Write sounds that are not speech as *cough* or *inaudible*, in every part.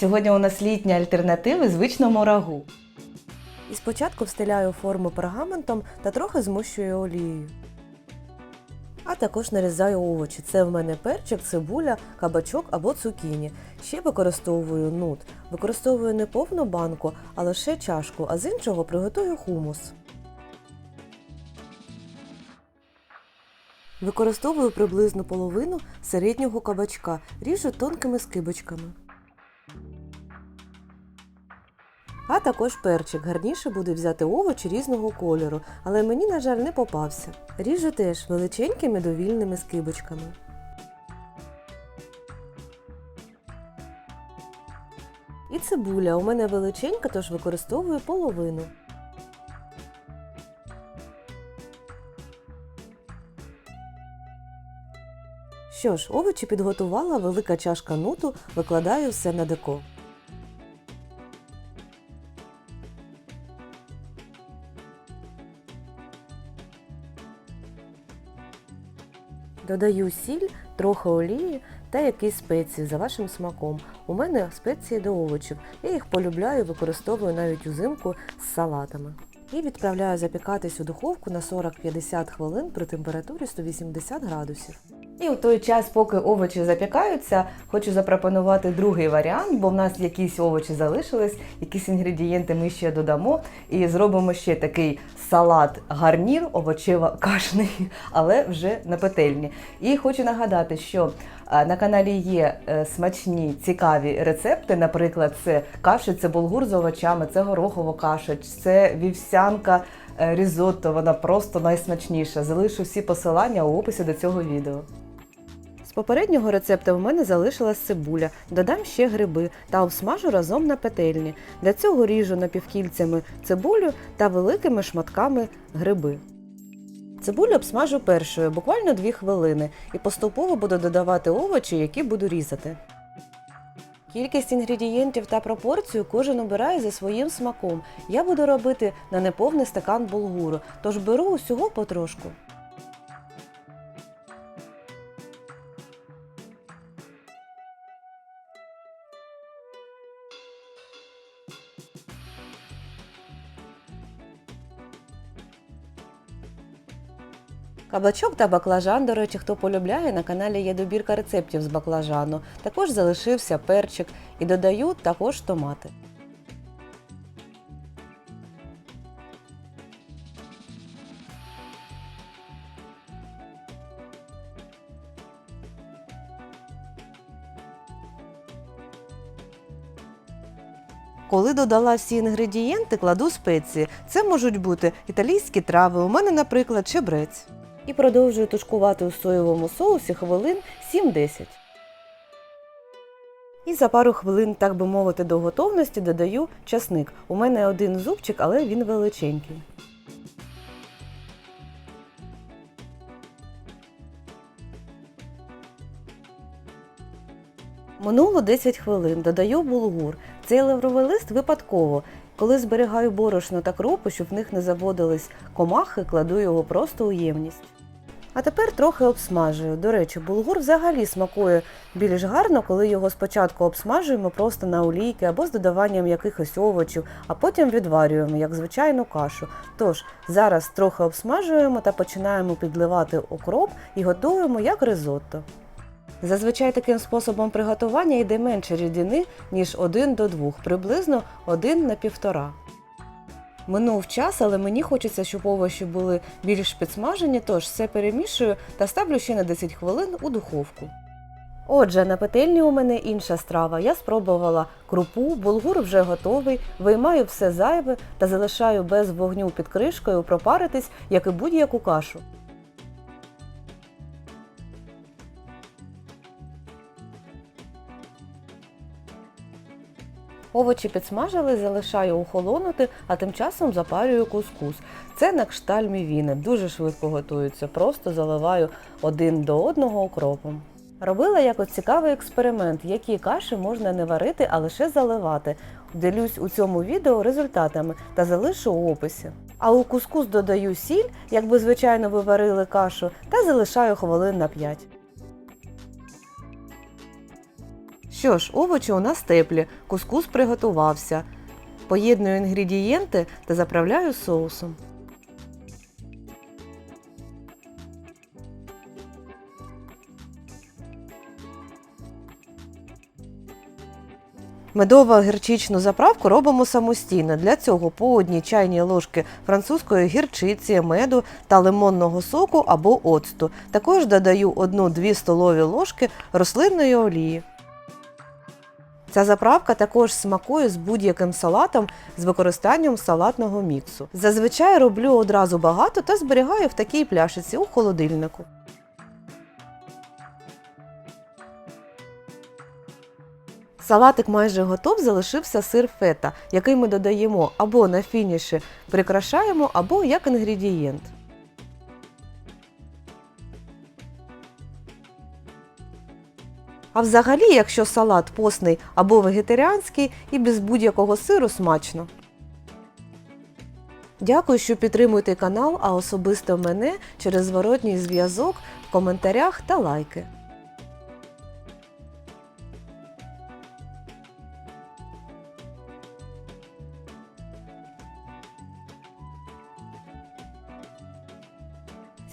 Сьогодні у нас літні альтернативи звичному рагу. І спочатку встиляю форму пергаментом та трохи змущую олією. А також нарізаю овочі. Це в мене перчик, цибуля, кабачок або цукіні. Ще використовую нут. Використовую не повну банку, а лише чашку, а з іншого приготую хумус. Використовую приблизно половину середнього кабачка, ріжу тонкими скибочками. А також перчик. Гарніше буде взяти овочі різного кольору, але мені, на жаль, не попався. Ріжу теж величенькими довільними скибочками. І цибуля у мене величенька, тож використовую половину. Що ж, овочі підготувала велика чашка нуту, викладаю все на деко. Додаю сіль, трохи олії та якісь спеції за вашим смаком. У мене спеції до овочів. Я їх полюбляю, використовую навіть узимку з салатами. І відправляю запікатись у духовку на 40-50 хвилин при температурі 180 градусів. І у той час, поки овочі запікаються, хочу запропонувати другий варіант, бо в нас якісь овочі залишились, якісь інгредієнти ми ще додамо і зробимо ще такий салат гарнір овочево *laughs* кашний, але вже на петельні. І хочу нагадати, що е, на каналі є е, смачні цікаві рецепти. Наприклад, це каші, це булгур з овочами, це горохова каша, це вівсянка. е, Різотто, вона просто найсмачніша. Залишу всі посилання у описі до цього відео. Попереднього рецепту в мене залишилась цибуля. Додам ще гриби та обсмажу разом на петельні. Для цього ріжу напівкільцями цибулю та великими шматками гриби. Цибулю обсмажу першою, буквально 2 хвилини, і поступово буду додавати овочі, які буду різати. Кількість інгредієнтів та пропорцію кожен обирає за своїм смаком. Я буду робити на неповний стакан булгуру, тож беру усього потрошку. Кабачок та баклажан, до речі, хто полюбляє, на каналі є добірка рецептів з баклажану. Також залишився перчик і додаю також томати. Коли додала всі інгредієнти, кладу спеції. Це можуть бути італійські трави, у мене, наприклад, чебрець. І продовжую тушкувати у соєвому соусі хвилин 7-10. І за пару хвилин, так би мовити, до готовності додаю часник. У мене один зубчик, але він величенький. Минуло 10 хвилин, додаю булгур. Цей лавровий лист випадково. Коли зберігаю борошно та кропу, щоб в них не заводились комахи, кладу його просто у ємність. А тепер трохи обсмажую. До речі, булгур взагалі смакує більш гарно, коли його спочатку обсмажуємо просто на олійки або з додаванням якихось овочів, а потім відварюємо, як звичайну кашу. Тож зараз трохи обсмажуємо та починаємо підливати окроп і готуємо як ризотто. Зазвичай таким способом приготування йде менше рідини, ніж 1 до 2, приблизно 1 на 1,5. Минув час, але мені хочеться, щоб овочі були більш підсмажені, тож все перемішую та ставлю ще на 10 хвилин у духовку. Отже, на петельні у мене інша страва. Я спробувала крупу, булгур вже готовий, виймаю все зайве та залишаю без вогню під кришкою пропаритись, як і будь-яку кашу. Овочі підсмажили, залишаю охолонути, а тим часом запарюю кускус. Це на кшталь мівіни, дуже швидко готується, просто заливаю один до одного окропом. Робила якось цікавий експеримент, які каші можна не варити, а лише заливати. Ділюсь у цьому відео результатами та залишу у описі. А у кускус додаю сіль, якби звичайно ви варили кашу, та залишаю хвилин на 5. Що ж, овочі у нас теплі, кускус приготувався. Поєдную інгредієнти та заправляю соусом. Медово-гірчичну заправку робимо самостійно. Для цього по одній чайній ложки французької гірчиці, меду та лимонного соку або оцту. Також додаю 1-2 столові ложки рослинної олії. Ця заправка також смакує з будь-яким салатом з використанням салатного міксу. Зазвичай роблю одразу багато та зберігаю в такій пляшиці у холодильнику. Салатик майже готов, залишився сир фета, який ми додаємо або на фініші прикрашаємо, або як інгредієнт. А взагалі, якщо салат постний або вегетаріанський і без будь-якого сиру смачно. Дякую, що підтримуєте канал, а особисто мене через зворотній зв'язок в коментарях та лайки.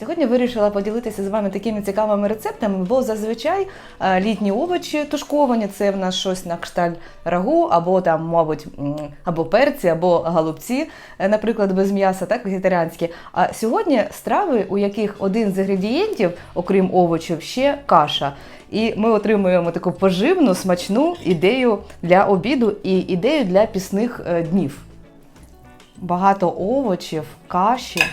Сьогодні вирішила поділитися з вами такими цікавими рецептами, бо зазвичай е, літні овочі тушковані це в нас щось на кшталт рагу, або там, мабуть, або перці, або голубці, е, наприклад, без м'яса, так вегетаріанські. А сьогодні страви, у яких один з інгредієнтів, окрім овочів, ще каша. І ми отримуємо таку поживну, смачну ідею для обіду і ідею для пісних е, днів. Багато овочів, каші.